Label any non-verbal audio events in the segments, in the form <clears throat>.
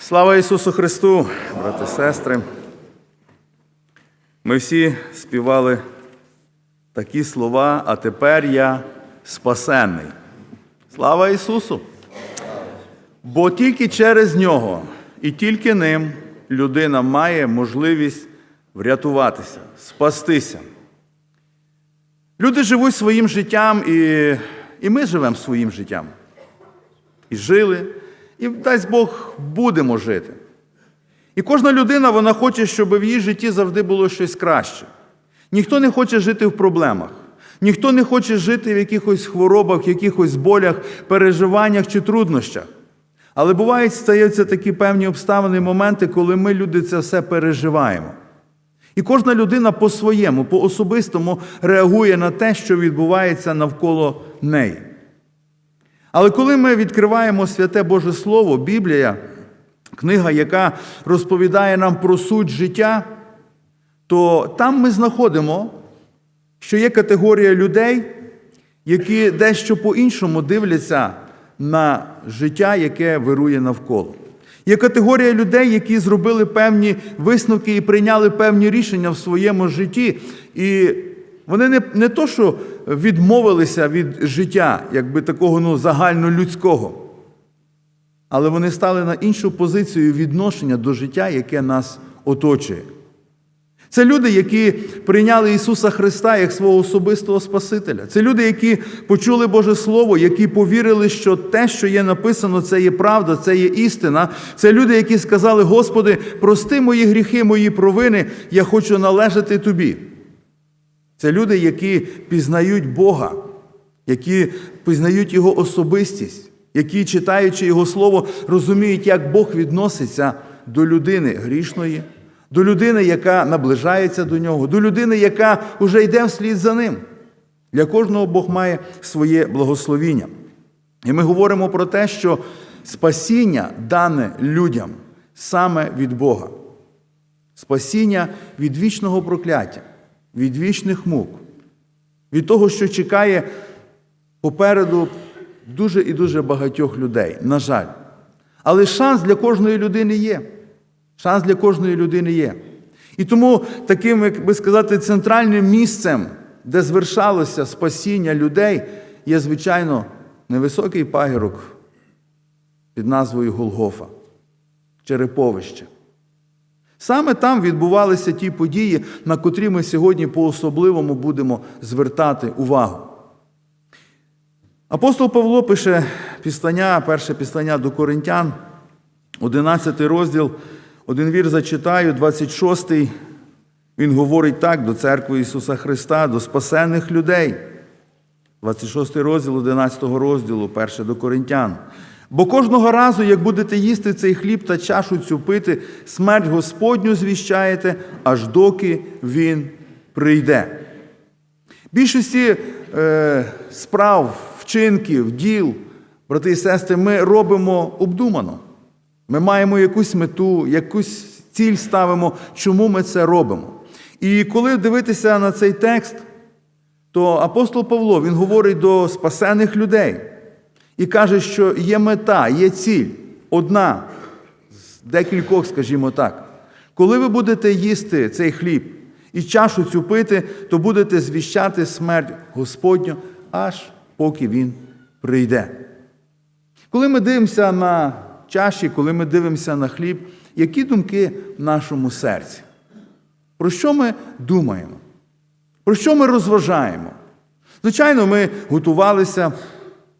Слава Ісусу Христу, брати сестри. Ми всі співали такі слова, а тепер я спасенний. Слава Ісусу! Бо тільки через Нього і тільки ним людина має можливість врятуватися, спастися. Люди живуть своїм життям, і, і ми живемо своїм життям. І жили, і дасть Бог будемо жити. І кожна людина вона хоче, щоб в її житті завжди було щось краще. Ніхто не хоче жити в проблемах, ніхто не хоче жити в якихось хворобах, в якихось болях, переживаннях чи труднощах. Але бувають стаються такі певні обставини, моменти, коли ми, люди, це все переживаємо. І кожна людина по-своєму, по-особистому реагує на те, що відбувається навколо неї. Але коли ми відкриваємо святе Боже Слово, Біблія, книга, яка розповідає нам про суть життя, то там ми знаходимо, що є категорія людей, які дещо по-іншому дивляться на життя, яке вирує навколо. Є категорія людей, які зробили певні висновки і прийняли певні рішення в своєму житті. І вони не, не то, що відмовилися від життя, якби такого ну, загальнолюдського, але вони стали на іншу позицію відношення до життя, яке нас оточує. Це люди, які прийняли Ісуса Христа як свого особистого Спасителя. Це люди, які почули Боже Слово, які повірили, що те, що є написано, це є правда, це є істина. Це люди, які сказали: Господи, прости мої гріхи, мої провини, я хочу належати Тобі. Це люди, які пізнають Бога, які пізнають Його особистість, які, читаючи Його Слово, розуміють, як Бог відноситься до людини грішної, до людини, яка наближається до нього, до людини, яка вже йде вслід за ним. Для кожного Бог має своє благословіння. І ми говоримо про те, що спасіння дане людям саме від Бога. Спасіння від вічного прокляття, від вічних мук, від того, що чекає попереду дуже і дуже багатьох людей, на жаль. Але шанс для кожної людини є. Шанс для кожної людини є. І тому таким, як би сказати, центральним місцем, де звершалося спасіння людей, є, звичайно, невисокий пагірок під назвою Голгофа, Череповище. Саме там відбувалися ті події, на котрі ми сьогодні по-особливому будемо звертати увагу. Апостол Павло пише післання, перше післання до Коринтян, 11 розділ, один вір зачитаю, 26. й Він говорить так до церкви Ісуса Христа, до спасених людей. 26 розділ 11 розділу, перше до Коринтян. Бо кожного разу, як будете їсти цей хліб та чашу цю пити, смерть Господню звіщаєте, аж доки Він прийде. Більшості е, справ, вчинків, діл, брати і сестри, ми робимо обдумано. Ми маємо якусь мету, якусь ціль ставимо, чому ми це робимо. І коли дивитися на цей текст, то апостол Павло він говорить до спасених людей і каже, що є мета, є ціль, одна з декількох, скажімо так. Коли ви будете їсти цей хліб і чашу цю пити, то будете звіщати смерть Господню, аж поки Він прийде. Коли ми дивимося на чаші, коли ми дивимося на хліб, які думки в нашому серці? Про що ми думаємо? Про що ми розважаємо? Звичайно, ми готувалися,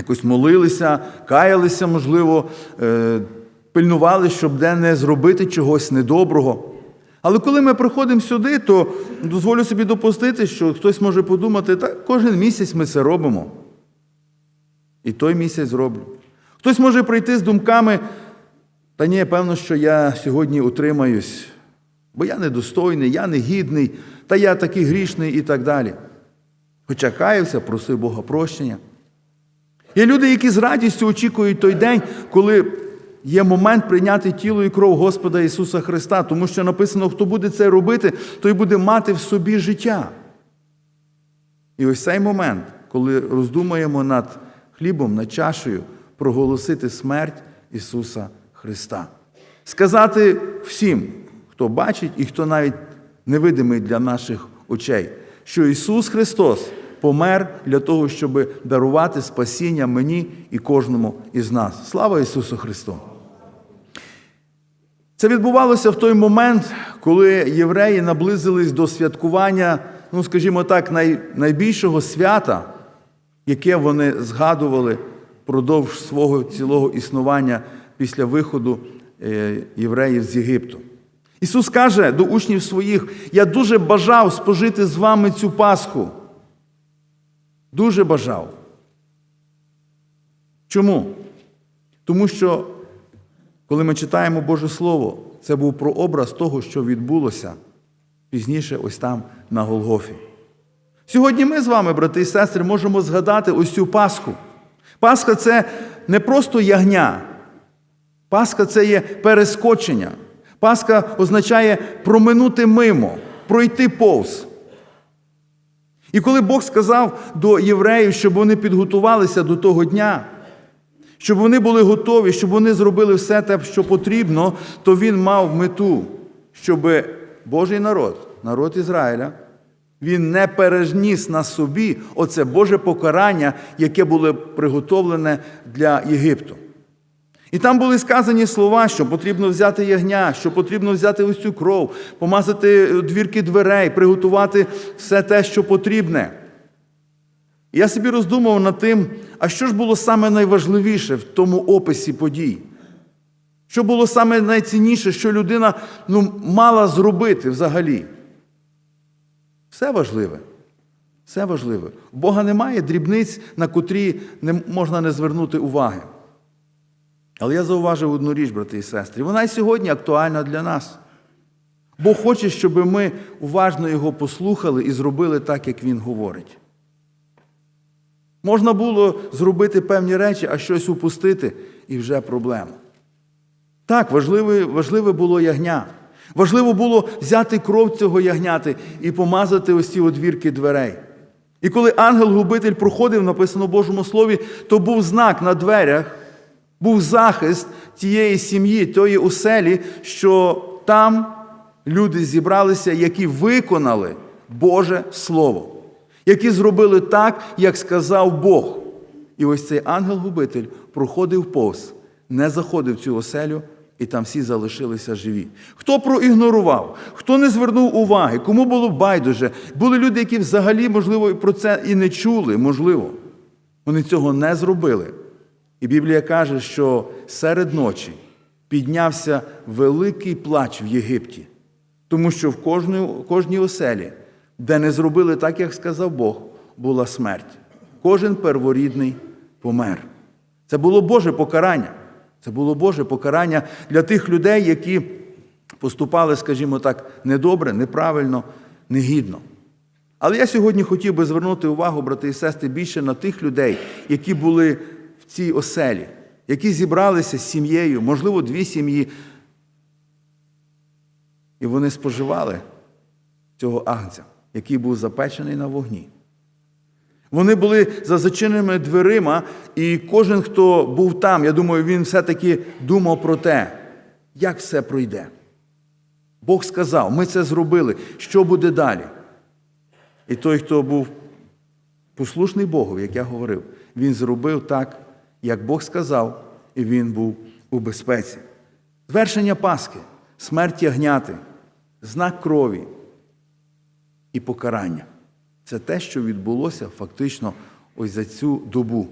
якось молилися, каялися, можливо, е, пильнували, щоб де не зробити чогось недоброго. Але коли ми приходимо сюди, то дозволю собі допустити, що хтось може подумати, так кожен місяць ми це робимо. І той місяць зроблю. Хтось може прийти з думками, та ні, певно, що я сьогодні утримаюсь, бо я недостойний, я негідний, та я такий грішний і так далі. Хоча каявся, просив Бога прощення. Є люди, які з радістю очікують той день, коли є момент прийняти тіло і кров Господа Ісуса Христа, тому що написано, хто буде це робити, той буде мати в собі життя. І ось цей момент, коли роздумаємо над хлібом, над чашею, проголосити смерть Ісуса Христа. сказати всім, хто бачить і хто навіть невидимий для наших очей, що Ісус Христос помер для того, щоб дарувати спасіння мені і кожному із нас. Слава Ісусу Христу! Це відбувалося в той момент, коли євреї наблизились до святкування, ну скажімо так, най, найбільшого свята, яке вони згадували впродовж свого цілого існування після виходу е, євреїв з Єгипту. Ісус каже до учнів своїх: Я дуже бажав спожити з вами цю Пасху. Дуже бажав. Чому? Тому що, коли ми читаємо Боже Слово, це був прообраз того, що відбулося пізніше, ось там на Голгофі. Сьогодні ми з вами, брати і сестри, можемо згадати ось цю Пасху. Пасха це не просто ягня. Пасха це є перескочення. Пасха означає проминути мимо, пройти повз. І коли Бог сказав до євреїв, щоб вони підготувалися до того дня, щоб вони були готові, щоб вони зробили все те, що потрібно, то він мав мету, щоб Божий народ, народ Ізраїля, він не пережніс на собі оце Боже покарання, яке було приготовлене для Єгипту. І там були сказані слова, що потрібно взяти ягня, що потрібно взяти ось цю кров, помазати двірки дверей, приготувати все те, що потрібне. Я собі роздумував над тим, а що ж було саме найважливіше в тому описі подій? Що було саме найцінніше, що людина ну, мала зробити взагалі? Все важливе. Все важливе. У Бога немає дрібниць, на котрі не можна не звернути уваги. Але я зауважив одну річ, брати і сестри. Вона і сьогодні актуальна для нас. Бог хоче, щоб ми уважно його послухали і зробили так, як він говорить. Можна було зробити певні речі, а щось упустити, і вже проблема. Так, важливе, важливе було ягня. Важливо було взяти кров цього ягняти і помазати ось ці одвірки дверей. І коли ангел-губитель проходив, написано в Божому Слові, то був знак на дверях, був захист тієї сім'ї, тої оселі, що там люди зібралися, які виконали Боже Слово, які зробили так, як сказав Бог. І ось цей ангел-губитель проходив повз, не заходив в цю оселю, і там всі залишилися живі. Хто проігнорував, хто не звернув уваги, кому було байдуже. Були люди, які взагалі, можливо, про це і не чули, можливо. Вони цього не зробили. І Біблія каже, що серед ночі піднявся великий плач в Єгипті, тому що в кожній, кожній оселі, де не зробили так, як сказав Бог, була смерть. Кожен перворідний помер. Це було Боже покарання. Це було Боже покарання для тих людей, які поступали, скажімо так, недобре, неправильно, негідно. Але я сьогодні хотів би звернути увагу, брати і сестри, більше на тих людей, які були цій оселі, які зібралися з сім'єю, можливо, дві сім'ї. І вони споживали цього агнця, який був запечений на вогні. Вони були за зачиненими дверима, і кожен, хто був там, я думаю, він все-таки думав про те, як все пройде. Бог сказав, ми це зробили, що буде далі? І той, хто був послушний Богу, як я говорив, він зробив так, як Бог сказав, і він був у безпеці. Звершення Пасхи, смерть ягняти, знак крові і покарання. Це те, що відбулося фактично ось за цю добу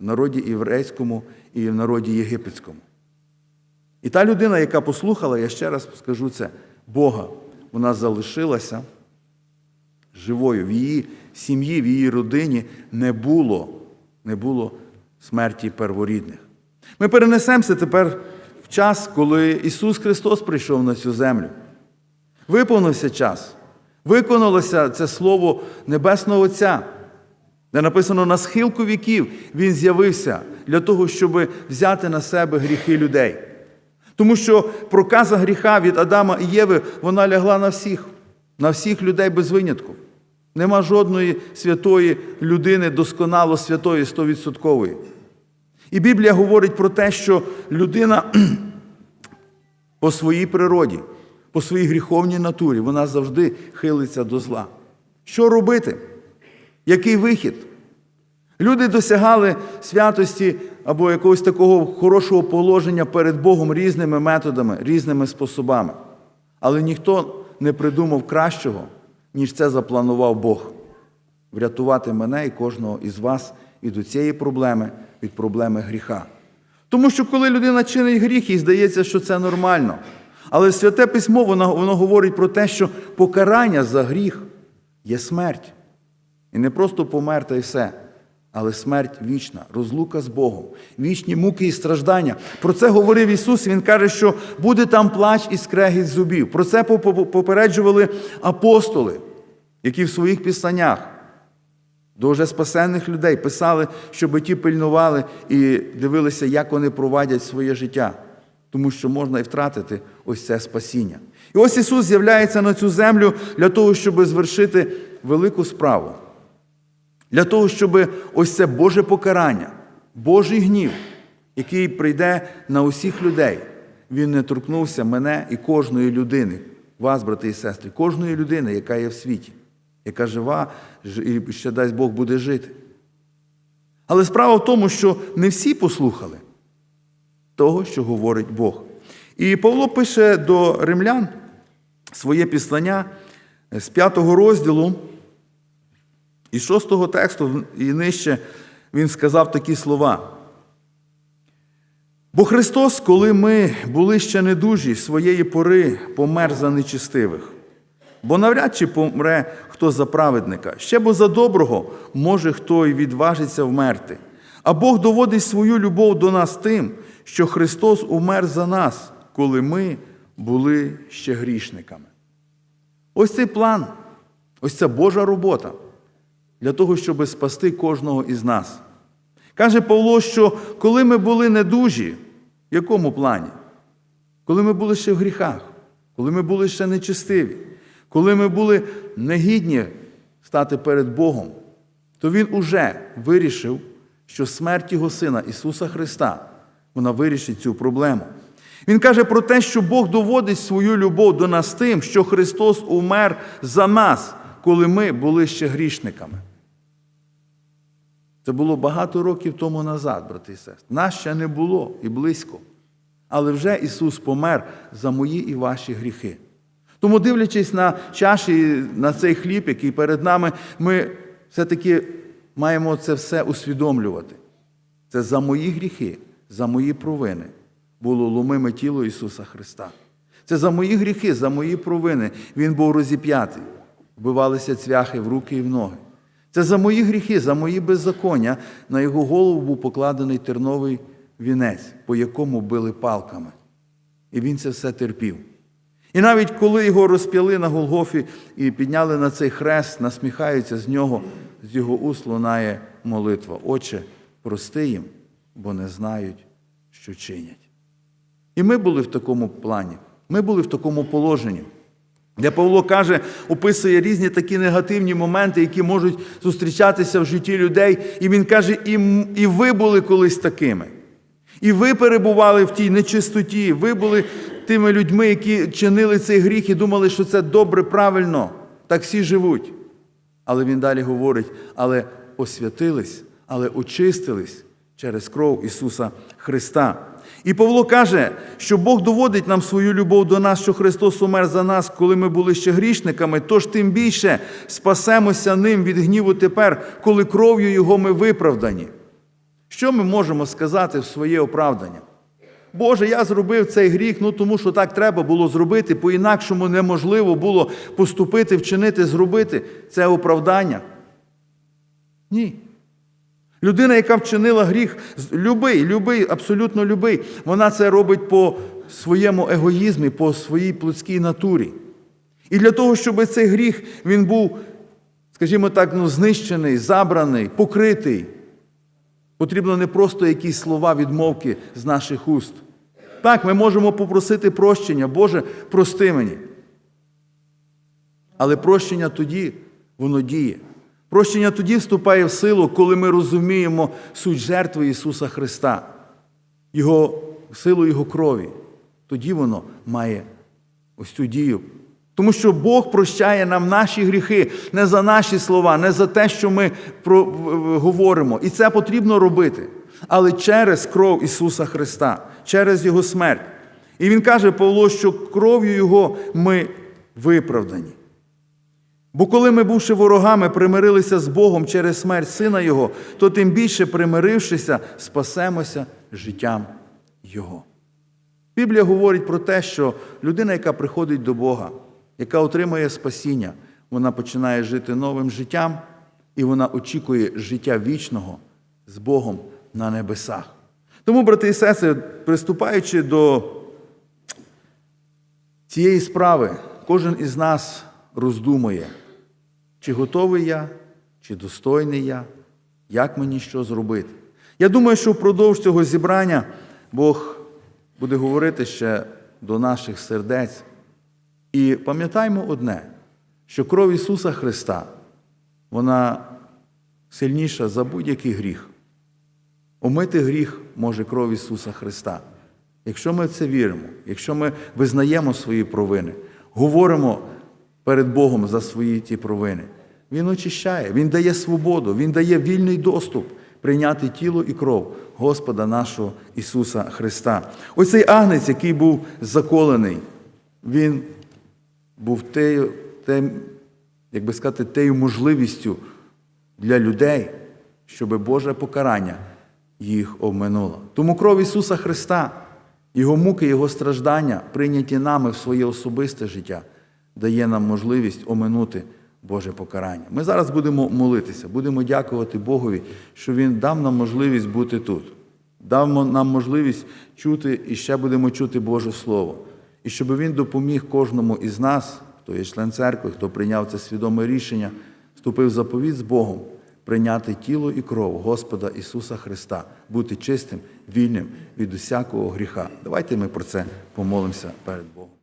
в народі єврейському і в народі єгипетському. І та людина, яка послухала, я ще раз скажу це, Бога, вона залишилася живою. В її сім'ї, в її родині не було, не було смерті перворідних. Ми перенесемося тепер в час, коли Ісус Христос прийшов на цю землю. Виповнився час. Виконалося це слово Небесного Отця, де написано на схилку віків Він з'явився для того, щоб взяти на себе гріхи людей. Тому що проказа гріха від Адама і Єви вона лягла на всіх, на всіх людей без винятку. Нема жодної святої людини, досконало святої, стовідсоткової. І Біблія говорить про те, що людина <clears throat> по своїй природі, по своїй гріховній натурі. Вона завжди хилиться до зла. Що робити? Який вихід? Люди досягали святості або якогось такого хорошого положення перед Богом різними методами, різними способами. Але ніхто не придумав кращого, ніж це запланував Бог. Врятувати мене і кожного із вас від цієї проблеми, від проблеми гріха. Тому що коли людина чинить гріх, їй здається, що це нормально. Але святе письмо воно, воно говорить про те, що покарання за гріх є смерть. І не просто помер й все, але смерть вічна, розлука з Богом, вічні муки і страждання. Про це говорив Ісус. Він каже, що буде там плач і скрегіт зубів. Про це попереджували апостоли, які в своїх післаннях до вже спасенних людей писали, щоб ті пильнували і дивилися, як вони провадять своє життя. Тому що можна і втратити ось це спасіння. І ось Ісус з'являється на цю землю для того, щоб звершити велику справу. Для того, щоб ось це Боже покарання, Божий гнів, який прийде на усіх людей, він не торкнувся мене і кожної людини, вас, брати і сестри, кожної людини, яка є в світі, яка жива і ще дасть Бог буде жити. Але справа в тому, що не всі послухали того, що говорить Бог. І Павло пише до римлян своє післання з п'ятого розділу. І шостого тексту і нижче він сказав такі слова. Бо Христос, коли ми були ще недужі, своєї пори помер за нечистивих. Бо навряд чи помре хто за праведника, ще бо за доброго може хто й відважиться вмерти. А Бог доводить свою любов до нас тим, що Христос умер за нас, коли ми були ще грішниками. Ось цей план, ось ця Божа робота для того, щоб спасти кожного із нас. Каже Павло, що коли ми були недужі, в якому плані? Коли ми були ще в гріхах, коли ми були ще нечистиві, коли ми були негідні стати перед Богом, то Він уже вирішив, що смерть Його Сина Ісуса Христа вона вирішить цю проблему. Він каже про те, що Бог доводить свою любов до нас тим, що Христос умер за нас, коли ми були ще грішниками. Це було багато років тому назад, брати і сестри. Нас ще не було і близько. Але вже Ісус помер за мої і ваші гріхи. Тому, дивлячись на чаші, на цей хліб, який перед нами, ми все-таки маємо це все усвідомлювати. Це за мої гріхи, за мої провини було ломиме тіло Ісуса Христа. Це за мої гріхи, за мої провини Він був розіп'ятий, вбивалися цвяхи в руки і в ноги. Це за мої гріхи, за мої беззаконня на його голову був покладений терновий вінець, по якому били палками. І він це все терпів. І навіть коли його розп'яли на Голгофі і підняли на цей хрест, насміхаються з нього, з його уст лунає молитва. Отче, прости їм, бо не знають, що чинять. І ми були в такому плані, ми були в такому положенні. Де Павло каже, описує різні такі негативні моменти, які можуть зустрічатися в житті людей. І він каже, і, і ви були колись такими. І ви перебували в тій нечистоті, ви були тими людьми, які чинили цей гріх і думали, що це добре, правильно, так всі живуть. Але він далі говорить, але освятились, але очистились через кров Ісуса Христа. І Павло каже, що Бог доводить нам свою любов до нас, що Христос умер за нас, коли ми були ще грішниками, тож тим більше спасемося ним від гніву тепер, коли кров'ю Його ми виправдані. Що ми можемо сказати в своє оправдання? Боже, я зробив цей гріх, ну тому що так треба було зробити, по-інакшому неможливо було поступити, вчинити, зробити це оправдання. Ні. Людина, яка вчинила гріх, любий, любий, абсолютно любий, вона це робить по своєму егоїзмі, по своїй плотській натурі. І для того, щоб цей гріх він був, скажімо так, ну, знищений, забраний, покритий, потрібно не просто якісь слова відмовки з наших уст. Так, ми можемо попросити прощення, Боже, прости мені. Але прощення тоді, воно діє. Прощення тоді вступає в силу, коли ми розуміємо суть жертви Ісуса Христа, Його, силу Його крові. тоді воно має ось цю дію. Тому що Бог прощає нам наші гріхи не за наші слова, не за те, що ми говоримо. І це потрібно робити. Але через кров Ісуса Христа, через Його смерть. І Він каже Павло, що кров'ю Його ми виправдані. Бо коли ми, бувши ворогами, примирилися з Богом через смерть Сина Його, то тим більше, примирившися, спасемося життям Його. Біблія говорить про те, що людина, яка приходить до Бога, яка отримує спасіння, вона починає жити новим життям, і вона очікує життя вічного з Богом на небесах. Тому, брати і сестри, приступаючи до цієї справи, кожен із нас роздумує, чи готовий я, чи достойний я, як мені що зробити. Я думаю, що впродовж цього зібрання Бог буде говорити ще до наших сердець. І пам'ятаймо одне, що кров Ісуса Христа, вона сильніша за будь-який гріх. Омити гріх може кров Ісуса Христа. Якщо ми в це віримо, якщо ми визнаємо свої провини, говоримо перед Богом за свої ті провини, Він очищає, Він дає свободу, Він дає вільний доступ прийняти тіло і кров Господа нашого Ісуса Христа. Ось цей агнець, який був заколений, він був тею, тем, як би сказати, тею можливістю для людей, щоб Боже покарання їх обминуло. Тому кров Ісуса Христа, Його муки, Його страждання, прийняті нами в своє особисте життя, дає нам можливість оминути Боже покарання. Ми зараз будемо молитися, будемо дякувати Богові, що Він дав нам можливість бути тут, дав нам можливість чути і ще будемо чути Боже Слово. І щоб Він допоміг кожному із нас, хто є член церкви, хто прийняв це свідоме рішення, вступив в заповіт з Богом, прийняти тіло і кров Господа Ісуса Христа, бути чистим, вільним від усякого гріха. Давайте ми про це помолимося перед Богом.